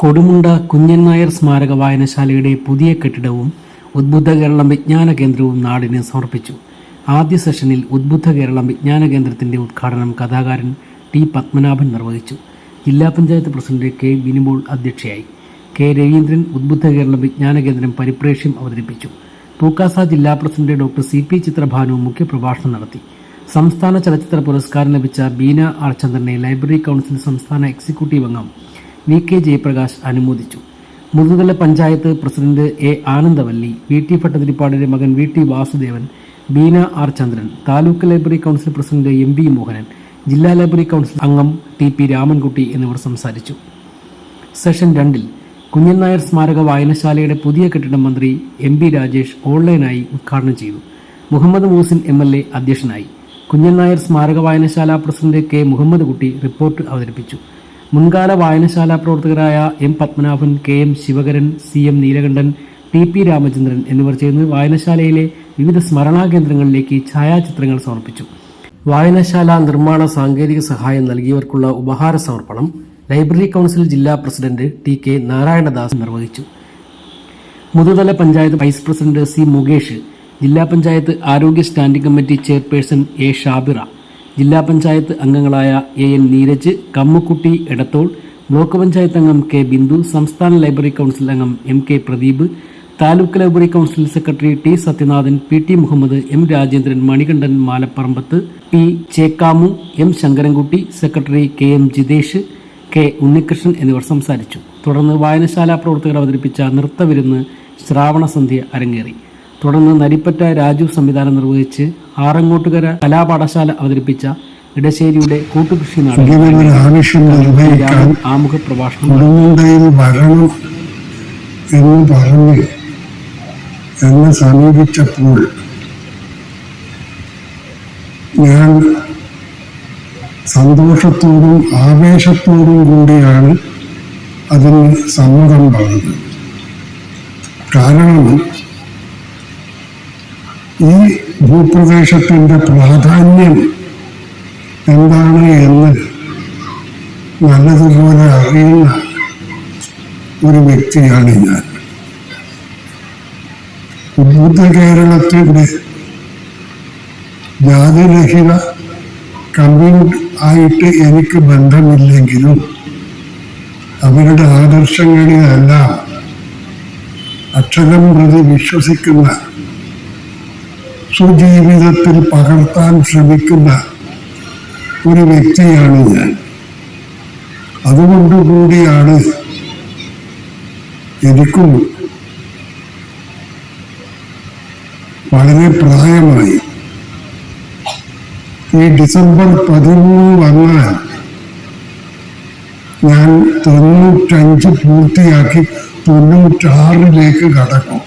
കൊടുമുണ്ട കുഞ്ഞൻ നായർ സ്മാരക വായനശാലയുടെ പുതിയ കെട്ടിടവും ഉദ്ബുദ്ധ കേരളം വിജ്ഞാന കേന്ദ്രവും നാടിന് സമർപ്പിച്ചു. ആദ്യ സെഷനിൽ ഉദ്ബുദ്ധ കേരളം വിജ്ഞാന കേന്ദ്രത്തിന്റെ ഉദ്ഘാടനം കഥാകാരൻ ടി പത്മനാഭൻ നിർവഹിച്ചു. ജില്ലാ പഞ്ചായത്ത് പ്രസിഡന്റ് കെ വിനുബോൾ അധ്യക്ഷയായി. കെ രവീന്ദ്രൻ ഉദ്ബുദ്ധ കേരളം വിജ്ഞാന കേന്ദ്രം പരിപ്രേക്ഷ്യം അവതരിപ്പിച്ചു. പൂക്കാസ ജില്ലാ president doctor C P Chithrabhanu മുഖ്യപ്രഭാഷണം നടത്തി. സംസ്ഥാന ചലച്ചിത്ര പുരസ്കാരം ലഭിച്ച ബീന ആർചന്ദ്രനെ ലൈബ്രറി കൗൺസിൽ സംസ്ഥാന എക്സിക്യൂട്ടീവ് അംഗം വി കെ ജയപ്രകാശ് അനുമോദിച്ചു. Muthuthala panchayat president A Anandavalli V T ഭട്ടതിരിപ്പാടിന്റെ മകൻ V T Vasudevan Beena R Chandran taluk library council president M V Mohanan ജില്ലാ ലൈബ്രറി കൗൺസിൽ അംഗം ടി പി രാമൻകുട്ടി എന്നിവർ സംസാരിച്ചു. സെഷൻ രണ്ടിൽ കുഞ്ഞൻ നായർ സ്മാരക വായനശാലയുടെ പുതിയ കെട്ടിടം മന്ത്രി എം പി രാജേഷ് ഓൺലൈനായി ഉദ്ഘാടനം ചെയ്തു. Muhammad Muhsin M L A അധ്യക്ഷനായി. കുഞ്ഞൻ നായർ സ്മാരക വായനശാല പ്രസിഡന്റ് കെ മുഹമ്മദ് കുട്ടി റിപ്പോർട്ട് അവതരിപ്പിച്ചു. മുൻകാല വായനശാല പ്രവർത്തകരായ M Padmanabhan K M Sivakaran C M Neelakantan T P Ramachandran എന്നിവർ ചേർന്ന് വായനശാലയിലെ വിവിധ സ്മരണാ കേന്ദ്രങ്ങളിലേക്ക് ഛായാചിത്രങ്ങൾ സമർപ്പിച്ചു. വായനശാല നിർമ്മാണ സാങ്കേതിക സഹായം നൽകിയവർക്കുള്ള ഉപഹാര സമർപ്പണം ലൈബ്രറി കൗൺസിൽ ജില്ലാ പ്രസിഡന്റ് ടി കെ നാരായണദാസ് നിർവഹിച്ചു. Muthuthala panchayat vice president C Mukesh ജില്ലാ പഞ്ചായത്ത് ആരോഗ്യ standing committee chairperson A Shabira ജില്ലാ പഞ്ചായത്ത് അംഗങ്ങളായ A N Neeraj Kammukutty Edathol block panchayat അംഗം കെ ബിന്ദു സംസ്ഥാന ലൈബ്രറി കൗൺസിൽ അംഗം M K Pradeep taluk library council secretary T Sathyanathan P T Muhammad M Rajendran Manikandan Malapparambath P Chekkamu M Sankarankutty secretary K M Jithesh K Unnikrishnan എന്നിവർ സംസാരിച്ചു. തുടർന്ന് വായനശാല പ്രവർത്തകർ അവതരിപ്പിച്ച നൃത്തവിരുന്ന് ശ്രാവണസന്ധ്യ അരങ്ങേറി. തുടർന്ന് നരിപ്പറ്റ രാജു സംവിധാനം നിർവഹിച്ച് ആറങ്ങോട്ടുകര കലാപാഠശാല അവതരിപ്പിച്ച ഇടശ്ശേരിയുടെ കൂട്ടുകൃഷി നാടകം ആമുഖ പ്രഭാഷണം നടത്തി. കൊടുമുണ്ടയിൽ വരണം എന്ന് പറഞ്ഞ് എന്നെ സമീപിച്ചപ്പോൾ ഞാൻ സന്തോഷത്തോടും ആവേശത്തോടും കൂടിയാണ് അതിന് സമ്മതം പറഞ്ഞത് കാരണം ഈ ഭൂപ്രദേശത്തിന്റെ പ്രാധാന്യം എന്താണ് എന്ന് നല്ലതുപോലെ അറിയുന്ന ഒരു വ്യക്തിയാണ് ഞാൻ. ബുദ്ധ കേരളത്തിന്റെ ജാതിരഹിത കമ്മ്യൂണിറ്റ് ആയിട്ട് എനിക്ക് ബന്ധമില്ലെങ്കിലും അവരുടെ ആദർശങ്ങളിലെല്ലാം അക്ഷരം പ്രതി വിശ്വസിക്കുന്ന സ്വജീവിതത്തിൽ പകർത്താൻ ശ്രമിക്കുന്ന ഒരു വ്യക്തിയാണ് ഞാൻ. അതുകൊണ്ടുകൂടിയാണ് എനിക്കും വളരെ പ്രായമായി. ഈ ഡിസംബർ പതിമൂന്ന് വന്നാൽ ഞാൻ തൊണ്ണൂറ്റഞ്ച് പൂർത്തിയാക്കി തൊണ്ണൂറ്റാറിലേക്ക് കടക്കും.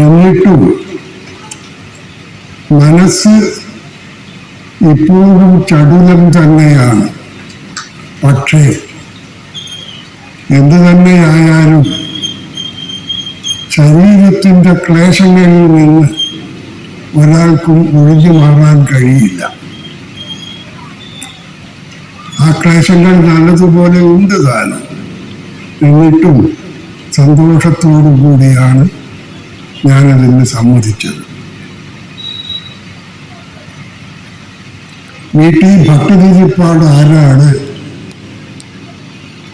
എന്നിട്ടും മനസ്സ് ഇപ്പോഴും ചടുലം തന്നെയാണ്. പക്ഷേ എന്തു തന്നെയായാലും ശരീരത്തിന്റെ ക്ലേശങ്ങളിൽ നിന്ന് ഒരാൾക്കും ഒഴിഞ്ഞു മാറാൻ കഴിയില്ല. ആ ക്ലേശങ്ങൾ നല്ലതുപോലെ ഉണ്ട് താനും. എന്നിട്ടും സന്തോഷത്തോടു കൂടിയാണ് ഞാനതിന് സമ്മതിച്ചത്. വീട്ടിൽ ഭക്തതിരിപ്പാട് ആരാണ്?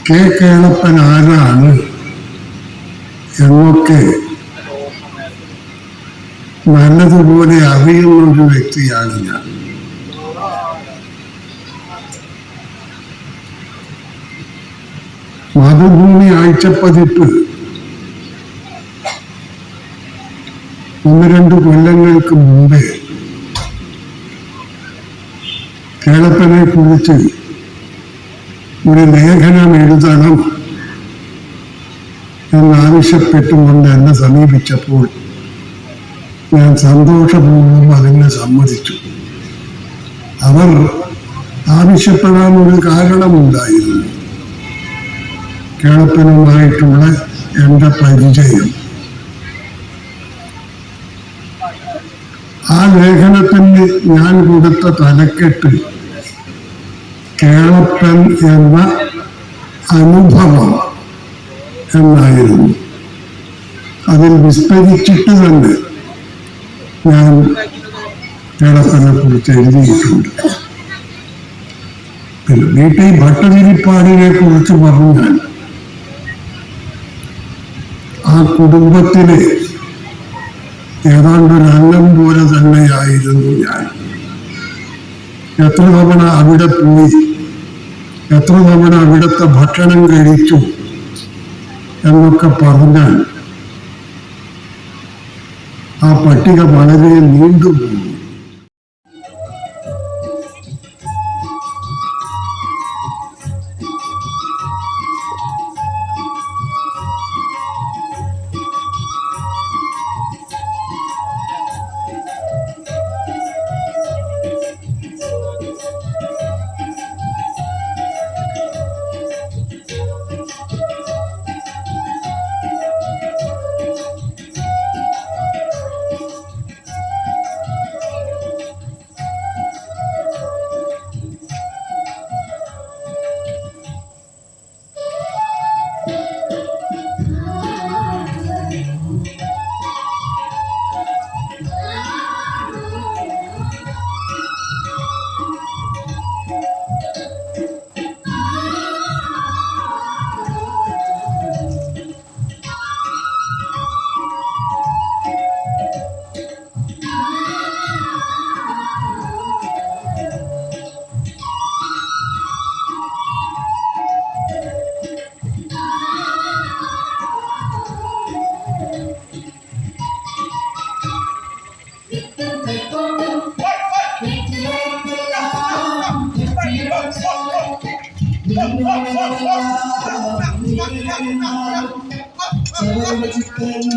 കെ കേളപ്പൻ ആരാണ്? എന്നൊക്കെ നല്ലതുപോലെ അറിയുന്ന ഒരു വ്യക്തിയാണ് ഞാൻ. മാതൃഭൂമി ആഴ്ചപ്പതിപ്പ്. ഒന്ന് രണ്ട് കൊല്ലങ്ങൾക്ക് മുമ്പേ കേളപ്പനെ കുറിച്ച് ഒരു ലേഖനം എഴുതണം എന്നാവശ്യപ്പെട്ടുകൊണ്ട് എന്നെ സമീപിച്ചപ്പോൾ ഞാൻ സന്തോഷപൂർവം അതിനെ സമ്മതിച്ചു. അവർ ആവശ്യപ്പെടാൻ ഒരു കാരണമുണ്ടായിരുന്നു. കേളപ്പനുമായിട്ടുള്ള എന്റെ പരിചയം. ആ ലേഖനത്തിന് ഞാൻ കൊടുത്ത തലക്കെട്ട് കേളപ്പൻ എന്ന അനുഭവം എന്നായിരുന്നു. അതിൽ വിസ്മരിച്ചിട്ട് തന്നെ ഞാൻ കേളപ്പനെ കുറിച്ച് എഴുതിയിട്ടുണ്ട്. പിന്നെ വീട്ടിൽ ഭട്ടതിരിപ്പാടിനെ കുറിച്ച് പറഞ്ഞാൽ ആ കുടുംബത്തിലെ ഏതാണ്ട് ഒരു അംഗം പോലെ തന്നെയായിരുന്നു ഞാൻ. എത്ര തവണ അവിടെ പോയി? എത്ര തവണ അവിടുത്തെ ഭക്ഷണം കഴിച്ചു എന്നൊക്കെ പറഞ്ഞാൽ ആ പട്ടിക വളരെ നീണ്ടുപോകും. Amém.